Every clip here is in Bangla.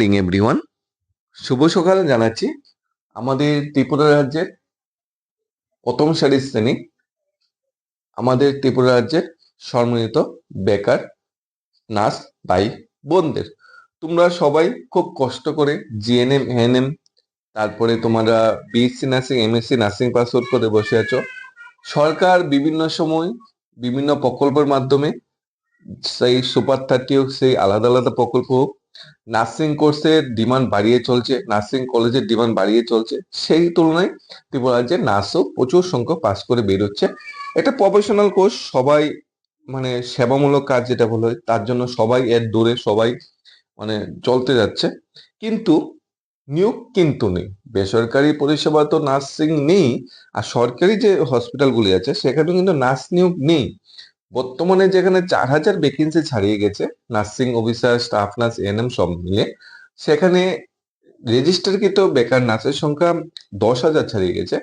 মর্নিং এভরিওয়ান শুভ সকাল জানাচ্ছি আমাদের ত্রিপুরা রাজ্যের প্রথম সারির শ্রেণি, আমাদের ত্রিপুরা রাজ্যের সম্মিলিত বেকার, নার্স, ভাই, বোনদের। তোমরা সবাই খুব কষ্ট করে জিএনএম, এএনএম, তারপরে তোমরা BSc nursing, MSc nursing pass out করে বসে আছো। সরকার বিভিন্ন সময় বিভিন্ন প্রকল্পের মাধ্যমে সেই সুপার থার্টি হোক, সেই আলাদা আলাদা প্রকল্প হোক নার্সিং কোর্সের ডিমান্ড বাড়িয়ে চলছে নার্সিং কলেজের ডিমান্ড বাড়িয়ে চলছে। সেই তুলনায় ত্রিপুরা রাজ্যে নার্সও প্রচুর সংখ্যক পাস করে বেরোচ্ছে। এটা প্রফেশনাল কোর্স সবাই মানে সেবামূলক কাজ যেটা বলা তার জন্য সবাই এর দূরে সবাই মানে চলতে যাচ্ছে। কিন্তু নিয়োগ কিন্তু নেই। বেসরকারি পরিষেবা তো নার্সিং নেই, আর সরকারি যে হসপিটালগুলি আছে, সেখানেও কিন্তু নার্স নিয়োগ নেই। বর্তমানে যেখানে চার হাজার ভ্যাকেন্সি ছাড়িয়ে গেছে nursing officer staff nurse NM সব মিলে, সেখানে রেজিস্টারকৃত বেকার নার্সের সংখ্যা দশ হাজার ছাড়িয়ে গেছে।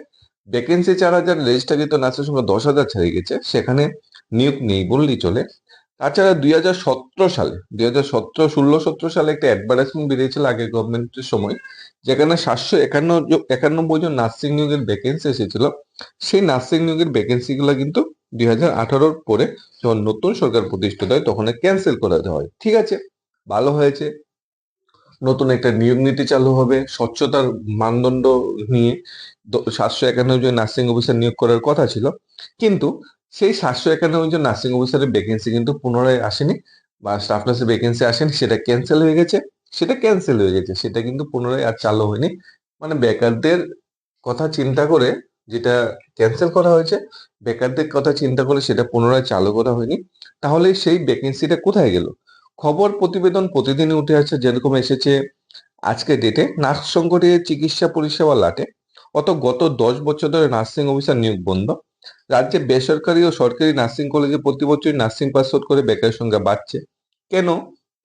ভ্যাকেন্সি চার হাজার রেজিস্টারকৃত নার্সের সংখ্যা দশ হাজার ছাড়িয়ে গেছে, সেখানে নিয়োগ নেই বললেই চলে। তাছাড়া দুই হাজার সতেরো সালে, দুই হাজার সতেরো, ষোলো, সতেরো সালে একটা অ্যাডভার্টাইজমেন্ট বেরিয়েছিল আগের গভর্নমেন্টের সময়, যেখানে সাতশো একান্ন একানব্বই জন নার্সিং নিয়োগের ভ্যাকেন্সি এসেছিল। সেই নার্সিং নিয়োগের ভ্যাকেন্সি গুলো কিন্তু দুই হাজার আঠারোর পরে যখন নতুন সরকার প্রতিষ্ঠিত হয়, তখন ক্যান্সেল করে হয়। ঠিক আছে, ভালো হয়েছে। নতুন একটা নিয়োগ নীতি চালু হবে। স্বচ্ছতার মানদণ্ড নিয়ে সাতশো একানব্বই জন নার্সিং অফিসার নিয়োগ করার কথা ছিল। কিন্তু সেই সাতশো একানব্বই জন নার্সিং অফিসারের ভ্যাকেন্সি কিন্তু পুনরায় আসেনি বা স্টাফ নার্সের ভ্যাকেন্সি আসেনি, সেটা ক্যান্সেল হয়ে গেছে। সেটা ক্যান্সেল হয়ে গেছে। সেটা কিন্তু পুনরায় আর চালু হয়নি। মানে বেকারদের কথা চিন্তা করে যেটা ক্যান্সেল করা হয়েছে, বেকারদের কথা চিন্তা করে সেটা পুনরায় চালু করা হয়নি। তাহলে সেই ভ্যাকেন্সিটা কোথায় গেল? খবর প্রতিবেদন প্রতিদিনই উঠে আসছে, যেরকম এসেছে আজকে ডেটে নার্স সংকটে চিকিৎসা পরিষেবা লাটে। অত গত দশ বছর ধরে নার্সিং অফিসার নিয়োগ বন্ধ। রাজ্যে বেসরকারি ও সরকারি নার্সিং কলেজে প্রতি বছরই নার্সিং পাস আউট করে বেকারের সংখ্যা বাড়ছে। কেন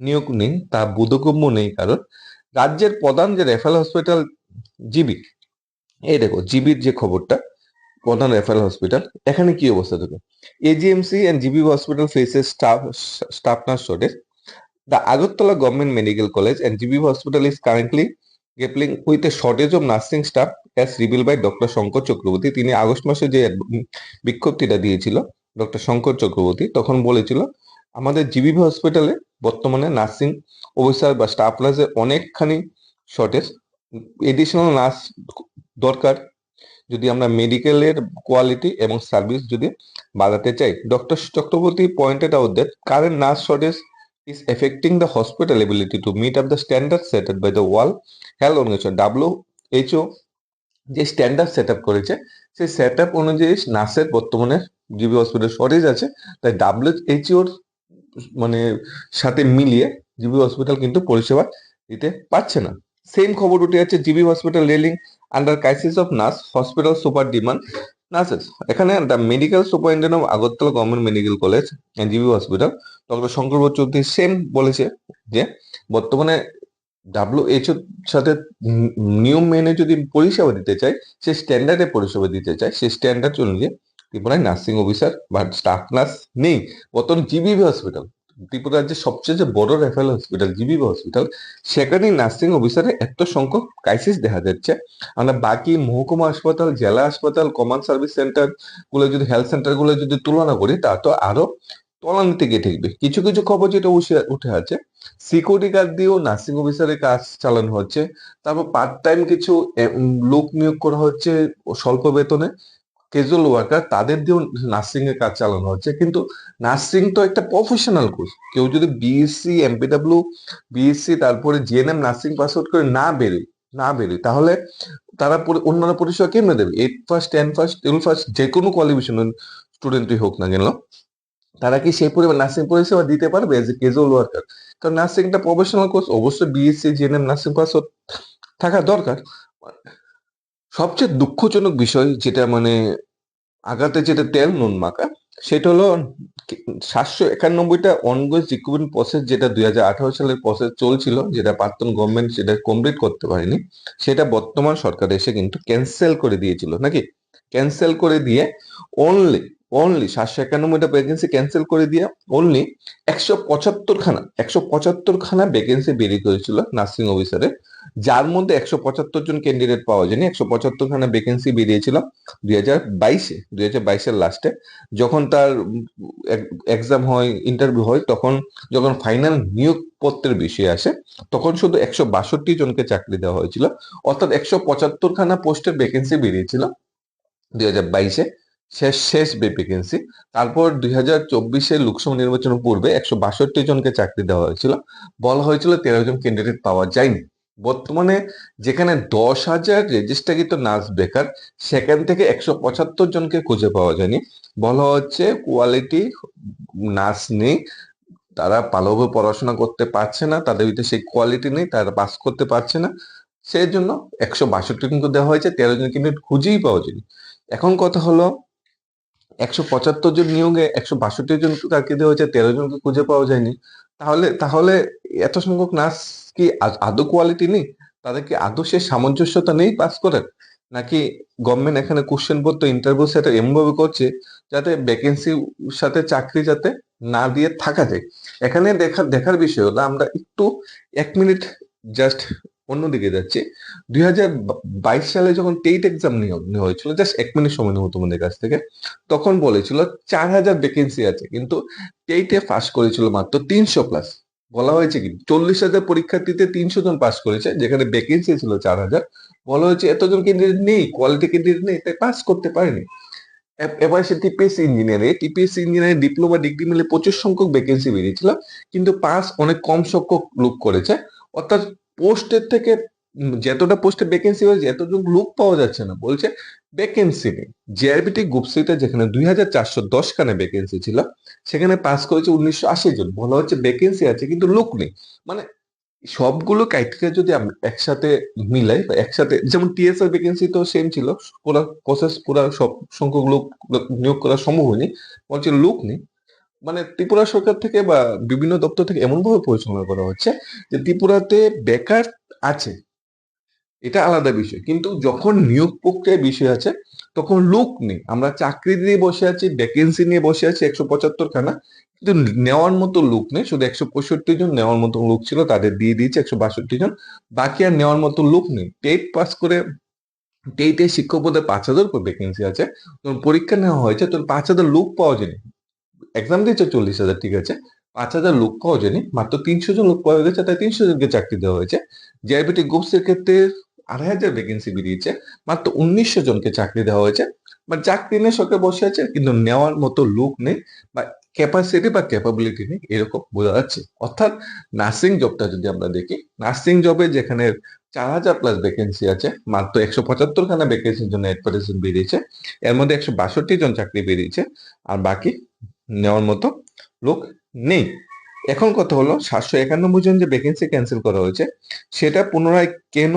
নিয়োগ নেই? তা বোধগম্য নেই কারণ রাজ্যের প্রধান যে রেফারেল হসপিটাল জিবি এই দেখো, জিবির যে খবরটা, প্রধান রেফারেল হসপিটাল এখানে কি অবস্থা দেখো? AGMC and GB hospital faces staff staff nurse shortage the Agartala government medical college and GB hospital is currently grappling with a shortage of nursing staff as reveal by doctor Shankar Chakraborty তিনি আগস্ট মাসে যে বিজ্ঞপ্তিটা দিয়েছিল ডক্টর শঙ্কর চক্রবর্তী তখন বলেছিল, আমাদের জিবি হসপিটালে বর্তমানে নার্সিং অফিসার বা স্টাফ নার্সের অনেকখানি শর্টেজ এডিশনাল নার্স দরকার। যদি আমরা মেডিকেলের কোয়ালিটি এবং সার্ভিস যদি বাড়াতে চাই doctor Chakraborty pointed out that current nurse shortage is affecting the hospital ability to meet up the standards set by the World Health Organization WHO যে স্ট্যান্ডার্ড সেট আপ করেছে, সেই সেট আপ অনুযায়ী নার্সের বর্তমানে জিবি হসপিটাল শর্টেজ আছে। তাই ডাব্লিউএইচওর মানে সাথে মিলিয়ে জিবি হসপিটাল কিন্তু পরিষেবা দিতে পারছে না। সেম খবর উঠে যাচ্ছে GB hospital reeling under crisis of nurse hospital super demand nurses এখানে the medical superintendent of Agartala government medical college GB hospital doctor Shankar Chowdhury same বলেছে যে, বর্তমানে ডাব্লিউএইচওর সাথে নিয়ম মেনে যদি পরিষেবা দিতে চায়, সে স্ট্যান্ডার্ডে পরিষেবা দিতে চায় সেই স্ট্যান্ডার্ড অনুযায়ী ত্রিপুরায় নার্সিং অফিসার বা স্টাফ নার্স নেই। বর্তমানে জিবি হসপিটাল ত্রিপুরা রাজ্যের সবচেয়ে যে বড় রেফারেল হসপিটাল, জিবি হসপিটাল সেখানেই নার্সিং অফিসারে এত সংখ্যক ক্রাইসিস দেখা যাচ্ছে। আমরা বাকি মহকুমা হাসপাতাল, জেলা হাসপাতাল কমন সার্ভিস সেন্টারগুলো যদি হেলথ সেন্টারগুলো যদি তুলনা করি, তা তো আরও তলানিতে গিয়ে ঠেকবে। কিছু কিছু খবর যেটা উঠে আছে সিকিউরিটি গার্ড দিয়েও নার্সিং অফিসারের কাজ চালানো হচ্ছে। তারপর পার্ট টাইম কিছু লোক নিয়োগ করা হচ্ছে স্বল্প বেতনে। ক্যাজুয়াল ওয়ার্কার তাদের দিয়েও নার্সিং এর কাজ চালানো হচ্ছে। কিন্তু নার্সিং তো একটা প্রফেশনাল কোর্স কেউ যদি বিএসসি এমপিডাব্লিউ বিএসসি তারপরে জিএনএম নার্সিং পাস আউট করে না বেরোয় না বেরোয়, তাহলে তারা অন্যান্য পরিষেবা কেমনে দেবে? Eight first ten first twelve first যে কোনো কোয়ালিফিকেশন স্টুডেন্টই হোক না কেন, তারা কি সেই পরিমাণ নার্সিং পরিষেবা দিতে পারবে এজ এ ক্যাজুয়াল ওয়ার্কার কারণ নার্সিংটা প্রফেশনাল কোর্স অবশ্যই BSc GNM nursing pass out থাকা দরকার। সবচেয়ে দুঃখজনক বিষয় যেটা মানে আগাতে যেটা তেল নুন মাখা, সেটা হলো সাতশো একানব্বইটা অনগোয়েজ রিক্রুটমেন্ট প্রসেস যেটা দুই হাজার আঠারো সালের প্রসেস চলছিল, যেটা প্রাক্তন গভর্নমেন্ট সেটা কমপ্লিট করতে পারেনি, সেটা বর্তমান সরকার এসে কিন্তু ক্যান্সেল করে দিয়েছিল, নাকি? ক্যান্সেল করে দিয়ে অনলি অনলি সাতশো একানব্বইটা ভ্যাকেন্সি ক্যান্সেল করে দিয়ে অনলি একশো পঁচাত্তর খানা একশো পঁচাত্তর খানা ভ্যাকেন্সি বেরিয়ে করেছিল নার্সিং অফিসারে যার মধ্যে একশো পঁচাত্তর জন ক্যান্ডিডেট পাওয়া যায়নি, একশো পঁচাত্তর খানা ভ্যাকেন্সি বেরিয়েছিল দুই হাজার বাইশে, দুই হাজার বাইশের লাস্টে যখন তার এক্সাম হয় ইন্টারভিউ হয়, তখন যখন ফাইনাল নিয়োগপত্রের বিষয় আসে, তখন শুধু একশো বাষট্টি জনকে চাকরি দেওয়া হয়েছিল। অর্থাৎ একশো পঁচাত্তর খানা পোস্টের ভ্যাকেন্সি বেরিয়েছিল দুই হাজার বাইশে। শেষ শেষ ভ্যাকেন্সি তারপর দুই হাজার চব্বিশে লোকসভা নির্বাচনের পূর্বে একশো বাষট্টি জনকে চাকরি দেওয়া হয়েছিল। বলা হয়েছিল তেরো জন ক্যান্ডিডেট পাওয়া যায়নি। বর্তমানে যেখানে দশ হাজার রেজিস্ট্রাকৃত নার্স বেকার, সেখান থেকে একশো পঁচাত্তর জনকে খুঁজে পাওয়া যায়নি। বলা হচ্ছে কোয়ালিটি নার্স নেই, তারা ভালোভাবে পড়াশোনা করতে পারছে না, তাদের ভিতরে সেই কোয়ালিটি নেই, তারা পাস করতে পারছে না। সেই জন্য একশো বাষট্টি কিন্তু দেওয়া হয়েছে, তেরো জন কিন্তু খুঁজেই পাওয়া যায়নি। এখন কথা হলো একশো পঁচাত্তর জন নিয়োগে একশো বাষট্টি জন তাকে দেওয়া হয়েছে, তেরো জনকে খুঁজে পাওয়া যায়নি। তাহলে তাহলে এত সংখ্যক নার্স কি আদৌ কোয়ালিটি নেই? তাদের কি আদৌ সে সামঞ্জস্যতা নেই পাস করার? নাকি গভর্নমেন্ট এখানে কোশ্চেন পত্র ইন্টারভিউ সেটা এমনভাবে করছে, যাতে ভ্যাকেন্সির সাথে চাকরি যাতে না দিয়ে থাকা যায়? এখানে দেখার দেখার বিষয় হলো, আমরা একটু এক মিনিট জাস্ট অন্যদিকে যাচ্ছি। দুই সালে যখন টেট এক্সাম নেওয়া হয়েছিল জাস্ট এক মিনিট সময় নেব তোমাদের কাছ থেকে, তখন বলেছিল চার হাজার ভ্যাকেন্সি আছে, কিন্তু টেটে পাস করেছিল মাত্র তিনশো প্লাস বলা হয়েছে কি চল্লিশ হাজার পরীক্ষার্থীতে তিনশো জন পাস করেছে, যেখানে ভ্যাকেন্সি ছিল চার হাজার বলা হয়েছে এতজন ক্যান্ডিডেট নেই কোয়ালিটি ক্যান্ডিডেট নেই, তাই পাস করতে পারেনি। এবার সে টিপিএস ইঞ্জিনিয়ারে টিপিএস ইঞ্জিনিয়ারিং ডিপ্লোমা ডিগ্রি মিলে প্রচুর সংখ্যক ভ্যাকেন্সি বেরিয়েছিল, কিন্তু পাস অনেক কম সংখ্যক লোক করেছে, অর্থাৎ পোস্টের থেকে যতটা পোস্টে ভ্যাকেন্সি হয়েছে এতজন লোক পাওয়া যাচ্ছে না। বলছে ভ্যাকেন্সি নেই। জিআরবিটি গ্রুপ সিতে যেখানে দুই হাজার চারশো দশ খানে ভ্যাকেন্সি ছিল, সেখানে পাস করেছে উনিশশো আশি জন। বলা হচ্ছে ভ্যাকেন্সি আছে, কিন্তু লোক নেই। মানে সবগুলো ক্রাইটেরিয়া যদি একসাথে মিলাই বা একসাথে, যেমন টিএসআর ভ্যাকেন্সি তো সেম ছিল পুরো প্রসেস পুরো সব সংখ্যক লোক নিয়োগ করা সম্ভব হয়নি। বলছে লোক নেই। মানে ত্রিপুরা সরকার থেকে বা বিভিন্ন দপ্তর থেকে এমন ভাবে পরিচালনা করা হচ্ছে যে ত্রিপুরাতে বেকার আছে। এটা আলাদা বিষয়। কিন্তু যখন নিয়োগ প্রক্রিয়ায় বিষয় আছে, তখন লোক নেই। আমরা চাকরি দিয়ে বসে আছি ভ্যাকেন্সি নিয়ে বসে আছি একশো পঁচাত্তর খানা কিন্তু নেওয়ার মতো লোক নেই। শুধু একশো পঁয়ষট্টি জন নেওয়ার মতো লোক ছিল, তাদের দিয়ে দিয়েছে একশো বাষট্টি জন। বাকি আর নেওয়ার মতো লোক নেই। টেট পাস করে, টেটে শিক্ষক পদে পাঁচ হাজার ভ্যাকেন্সি আছে। যখন পরীক্ষা নেওয়া হয়েছে তখন পাঁচ হাজার লোক পাওয়া যায়নি। এক্সাম দিয়েছে চল্লিশ হাজার, ঠিক আছে? পাঁচ হাজার লোক পাওয়া যায়নি মাত্র তিনশো জন লোক পাওয়া গেছে, তাই তিনশো জনকে চাকরি দেওয়া হয়েছে। জিআইবিটি গ্রুপসের ক্ষেত্রে আড়াই হাজার ভ্যাকেন্সি বেরিয়েছে, মাত্র উনিশশো জনকে চাকরি দেওয়া হয়েছে। বা চাকরি নিয়ে সরকার বসে আছে, কিন্তু নেওয়ার মতো লোক নেই, বা ক্যাপাসিটি বা ক্যাপাবিলিটি নেই, এরকম বোঝা যাচ্ছে। অর্থাৎ নার্সিং জবটা যদি আমরা দেখি নার্সিং জবে যেখানে চার হাজার প্লাস ভ্যাকেন্সি আছে, মাত্র একশো পঁচাত্তর খানা ভ্যাকেন্সির জন্য অ্যাডভার্টাইজমেন্ট বেরিয়েছে, এর মধ্যে একশো বাষট্টি জন চাকরি বেরিয়েছে, আর বাকি নেওয়ার মতো লোক নেই। এখন কথা হলো সাতশো একানব্বই জন যে ভ্যাকেন্সি ক্যান্সেল করা হয়েছে, সেটা পুনরায় কেন?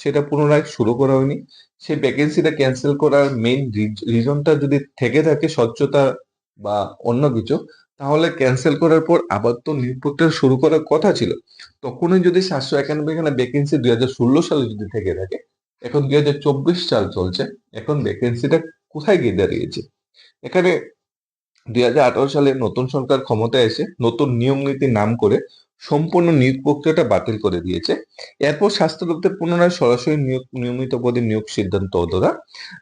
সেটা পুনরায় শুরু করা হয়নি। সেই ভ্যাকেন্সিটা ক্যান্সেল করার মেইন রিজনটা যদি থেকে থাকে স্বচ্ছতা বা অন্য কিছু, তাহলে ক্যান্সেল করার পর আবার তো নিয়োগ প্রক্রিয়া শুরু করার কথা ছিল। তখনই যদি সাতশো একানব্বই খানা ভ্যাকেন্সি দুই হাজার ষোলো সালে যদি থেকে থাকে, এখন দুই হাজার চব্বিশ সাল চলছে, এখন ভ্যাকেন্সিটা কোথায় গিয়ে দাঁড়িয়েছে? এখানে দুই হাজার আঠারো সালে নতুন সরকার ক্ষমতায় এসে নতুন নিয়ম নীতির নাম করে সম্পূর্ণ নিয়োগ প্রক্রিয়াটা বাতিল করে দিয়েছে। এরপর স্বাস্থ্য দপ্তর পুনরায় সরাসরি নিয়োগ, নিয়মিত পদে নিয়োগ সিদ্ধান্ত ধরা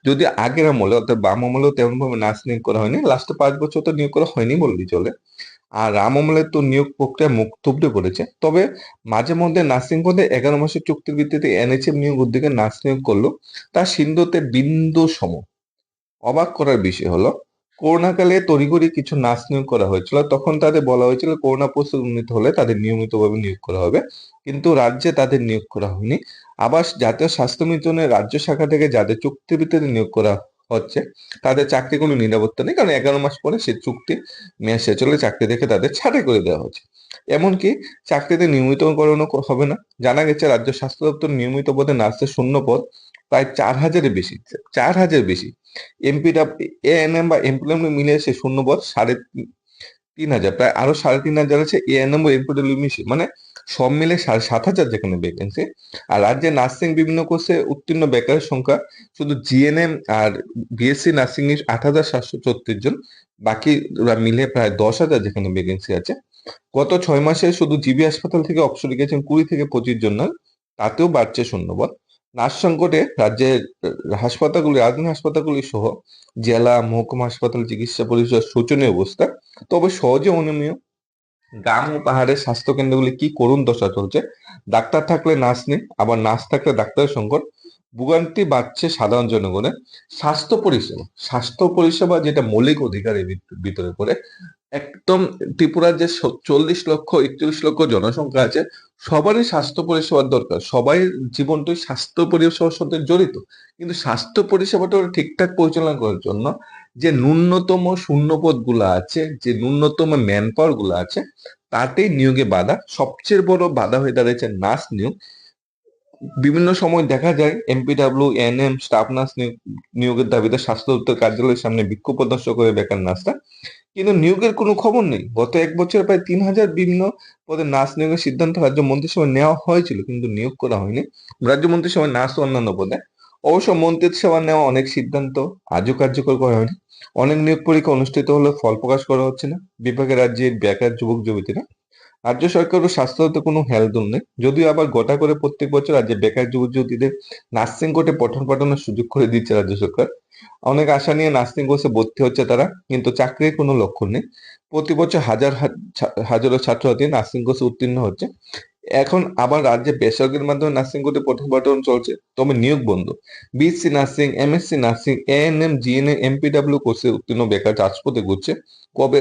যদি আগের আমলে, অর্থাৎ বাম আমলেও তেমন ভাবে নার্স নিয়োগ করা হয়নি লাস্টে পাঁচ বছর তো নিয়োগ করা হয়নি বললেই চলে। আর রাম আমলে তো নিয়োগ প্রক্রিয়া মুখ থুবড়ে পড়েছে। তবে মাঝে মধ্যে নার্সিং পদে এগারো মাসের চুক্তির ভিত্তিতে এনএচএম নিয়োগ উদ্যোগে নার্স নিয়োগ করল। তার সিন্ধুতে বিন্দু সম। অবাক করার বিষয় হলো করোনাকালে তড়িঘড়ি কিছু নার্স নিয়োগ করা হয়েছিল। তখন তাদের বলা হয়েছিল করোনা পরিস্থিতি উন্নীত হলে তাদের নিয়মিতভাবে নিয়োগ করা হবে। কিন্তু রাজ্যে তাদের নিয়োগ করা হয়নি। আবার জাতীয় স্বাস্থ্য মিশনের রাজ্য শাখা থেকে যাদের চুক্তির ভিত্তিতে নিয়োগ করা হচ্ছে, তাদের চাকরি কোনো নিরাপত্তা নেই। কারণ এগারো মাস পরে সে চুক্তি মেয়াদ শেষ হলে চাকরি দেখে তাদের ছাঁটাই করে দেওয়া হচ্ছে। এমনকি চাকরিতে নিয়মিতকরণ হবে না। জানা গেছে রাজ্য স্বাস্থ্য দপ্তর নিয়মিত পদে নার্সের শূন্য পদ প্রায় চার হাজারের বেশি, চার হাজার বেশি। এমপিটা এএনএম বা এমপ্লয়মেন্ট মিলে সে শূন্য পদ সাড়ে তিন- হাজার, প্রায় আরও সাড়ে তিন হাজার আছে এএনএম ও এমপিডব্লিউ মিশে মানে সব মিলে সাড়ে সাত হাজার যেখানে ভ্যাকেন্সি আর রাজ্যে নার্সিং বিভিন্ন কোর্সে উত্তীর্ণ বেকারের সংখ্যা শুধু জিএনএম আর বিএসসি নার্সিং এর আট হাজার সাতশো চৌত্রিশ জন বাকিরা মিলে প্রায় দশ হাজার যেখানে ভ্যাকেন্সি আছে। গত ছয় মাসে শুধু জিবি হাসপাতাল থেকে অবসরে গেছেন কুড়ি থেকে পঁচিশ জন নয়, তাতেও বাড়ছে শূন্যপদ নার্স সংকটে রাজ্যের হাসপাতালগুলি, রাজধানী হাসপাতালগুলি সহ জেলা, মহকুমা হাসপাতাল, চিকিৎসা পরিষদ শোচনীয় অবস্থা। তবে সহজে অনুমেয় গ্রাম ও পাহাড়ের স্বাস্থ্য কেন্দ্রগুলি কি করুণ দশা চলছে? ডাক্তার থাকলে নার্স নেই, আবার নার্স থাকলে ডাক্তারের সংকট। ভোগান্তি বাড়ছে সাধারণ জনগণের স্বাস্থ্য পরিষেবা স্বাস্থ্য পরিষেবা যেটা মৌলিক অধিকারের ভিত- ভিতরে পড়ে একদম ত্রিপুরার যে চল্লিশ লক্ষ, একচল্লিশ লক্ষ জনসংখ্যা আছে, সবারই স্বাস্থ্য পরিষেবার দরকার। সবাই জীবনটাই স্বাস্থ্য পরিষেবার সাথে জড়িত। কিন্তু স্বাস্থ্য পরিষেবাটা ঠিকঠাক পরিচালনা করার জন্য যে ন্যূনতম শূন্যপদগুলো আছে, যে ন্যূনতম ম্যান পাওয়ারগুলো আছে, তাতেই নিয়োগে বাধা। সবচেয়ে বড় বাধা হয়ে দাঁড়িয়েছে নার্স নিয়োগ। বিভিন্ন সময় দেখা যায় এমপিডাব্লিউ এনএম স্টাফ নার্স নিয়োগের দাবিতে স্বাস্থ্য দপ্তর কার্যালয়ের সামনে বিক্ষোভ প্রদর্শন করে বেকার নার্সরা কিন্তু নিয়োগের কোনো খবর নেই। গত এক বছর প্রায় তিন হাজার বিভিন্ন পদে নার্স নিয়োগের সিদ্ধান্ত রাজ্য মন্ত্রিসভায় নেওয়া হয়েছিল, কিন্তু নিয়োগ করা হয়নি। রাজ্য মন্ত্রিসভায় নার্স ও অন্যান্য পদে। অবশ্য মন্ত্রিসভা নেওয়া অনেক সিদ্ধান্ত আজও কার্যকর করা হয়নি। অনেক নিয়োগ পরীক্ষা অনুষ্ঠিত হলেও ফল প্রকাশ করা হচ্ছে না। বিভাগের রাজ্যের বেকার যুবক যুবতীরা রাজ্য সরকার ও স্বাস্থ্য দপ্তর কোনো হেলদোল নেই। যদিও আবার গোটা করে প্রত্যেক বছর রাজ্যে বেকার যুবক যুবতীদের নার্সিং কোর্টে পঠন পাঠানোর সুযোগ করে দিচ্ছে রাজ্য সরকার। অনেক আশা নিয়ে নার্সিং কোর্সে ভর্তি হচ্ছে তারা, কিন্তু চাকরির কোনো লক্ষণ নেই। প্রতি বছর হাজার হাজারো ছাত্রছাত্রী নার্সিং কোর্সে উত্তীর্ণ হচ্ছে। এখন আবার রাজ্যে বেসরকারির মাধ্যমে নার্সিং কোর্টে পঠন পাঠন চলছে, তবে নিয়োগ বন্ধ। BSc nursing MSc nursing ANM GNM MPW কোর্সে উত্তীর্ণ বেকার রাজপথে ঘুরছে। কবে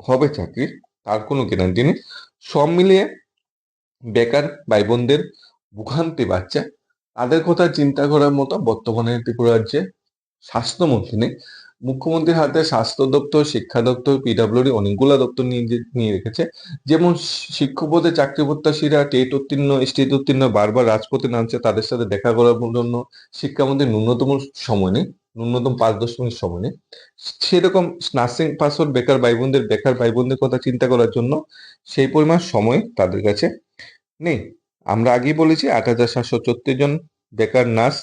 হবে চাকরি, তার কোনো গ্যারান্টি নেই। সব মিলিয়ে বেকার ভাই বোনদের ভোগান্তি বাড়ছে। তাদের কথা চিন্তা করার মতো বর্তমানে ত্রিপুরা রাজ্যে স্বাস্থ্যমন্ত্রী নেই। মুখ্যমন্ত্রীর হাতে স্বাস্থ্য দপ্তর, শিক্ষা দপ্তর পিডাব্লিউডি অনেকগুলা দপ্তর নিয়ে রেখেছে। যেমন শিক্ষক পদে চাকরি প্রত্যাশীরা টেট উত্তীর্ণ স্টেট উত্তীর্ণ, বারবার রাজপথে নামছে, তাদের সাথে দেখা করার জন্য শিক্ষামন্ত্রী ন্যূনতম সময় নেই, ন্যূনতম পাঁচ দশ মিনিট সময় নেই। সেরকম নার্সিং পাসওয়ার্ড বেকার ভাই বোনদের বেকার ভাই বোনদের কথা চিন্তা করার জন্য সেই পরিমাণ সময় তাদের কাছে নেই। আমরা আগেই বলেছি, আট হাজার সাতশো চৌত্রিশ জন বেকার নার্স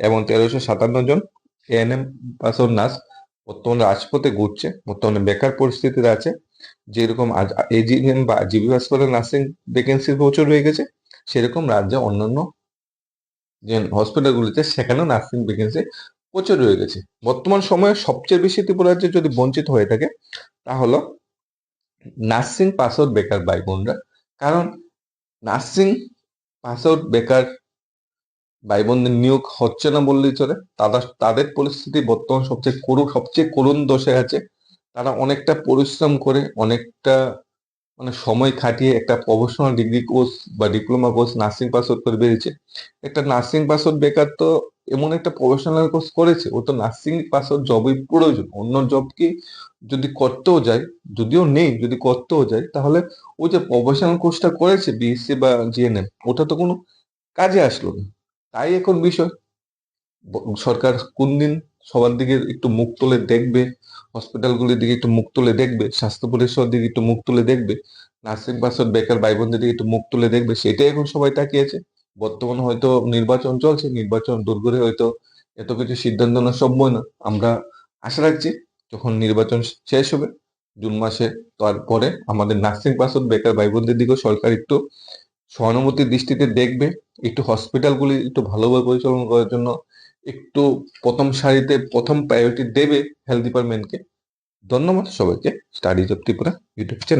এবং তেরোশো সাতান্ন জন এএনএম পাসওয়ার্ড নার্স, বর্তমানে রাজপথে ঘুরছে, বর্তমানে বেকার পরিস্থিতিতে আছে। যেরকম আজ এজিএম বা জিবি হাসপাতাল নার্সিং ভ্যাকেন্সি প্রচুর রয়ে গেছে, সেরকম রাজ্যে অন্যান্য যে হসপিটালগুলিতে সেখানেও নার্সিং ভ্যাকেন্সি প্রচুর রয়ে গেছে। বর্তমান সময়ে সবচেয়ে বেশি ত্রিপুরা রাজ্যে যদি বঞ্চিত হয়ে থাকে তা হলো নার্সিং পাসওয়ার্ড বেকার ভাই বোনরা কারণ নার্সিং পাসওয়ার্ড বেকার ভাই বোনদের নিয়োগ হচ্ছে না বললেই চলে। তাদের তাদের পরিস্থিতি বর্তমান সবচেয়ে করুণ সবচেয়ে করুণ দশে আছে। তারা অনেকটা পরিশ্রম করে, অনেকটা মানে সময় খাটিয়ে একটা প্রফেশনাল ডিগ্রি কোর্স বা ডিপ্লোমা কোর্স নার্সিং পাসওয়ার্ড করে বেরিয়েছে। একটা নার্সিং পাস পাসওয়ার্ড বেকার তো এমন একটা প্রফেশনাল কোর্স করেছে, ও তো নার্সিং পাসওয়ার্ড জবই প্রয়োজন। অন্য জব কি যদি করতেও যায়, যদিও নেই, যদি করতেও যায়, তাহলে ও যে প্রফেশনাল কোর্সটা করেছে বিএসসি বা জিএনএম ওটা তো কোনো কাজে আসলো না। তাই এখন বিষয়। সরকার কোন দিন সবার দিকে একটু মুখ তুলে দেখবে হসপিটালগুলির দিকে একটু মুখ তুলে দেখবে, স্বাস্থ্য পরিষেবার দিকে একটু মুখ তুলে দেখবে নার্সিং পাসওয়ার্ড বেকার ভাই বোনদের দিকে একটু মুখ তুলে দেখবে, সেটাই এখন সবাই তাকিয়েছে। বর্তমানে হয়তো নির্বাচন চলছে, নির্বাচন দূর করে হয়তো এত কিছু সিদ্ধান্ত নেওয়া সম্ভব না। আমরা আশা রাখছি যখন নির্বাচন শেষ হবে, জুন মাসে তারপরে আমাদের নার্সিং পাসওয়ার্ড বেকার ভাই বোনদের দিকেও সরকার একটু সহানুভূতির দৃষ্টিতে দেখবে, একটু হসপিটালগুলি একটু ভালোভাবে পরিচালনা করার জন্য একটু প্রথম সারিতে প্রথম প্রায়োরিটি দেবে হেলথ ডিপার্টমেন্টকে ধন্যবাদ সবাইকে। Studies of Tripura YouTube channel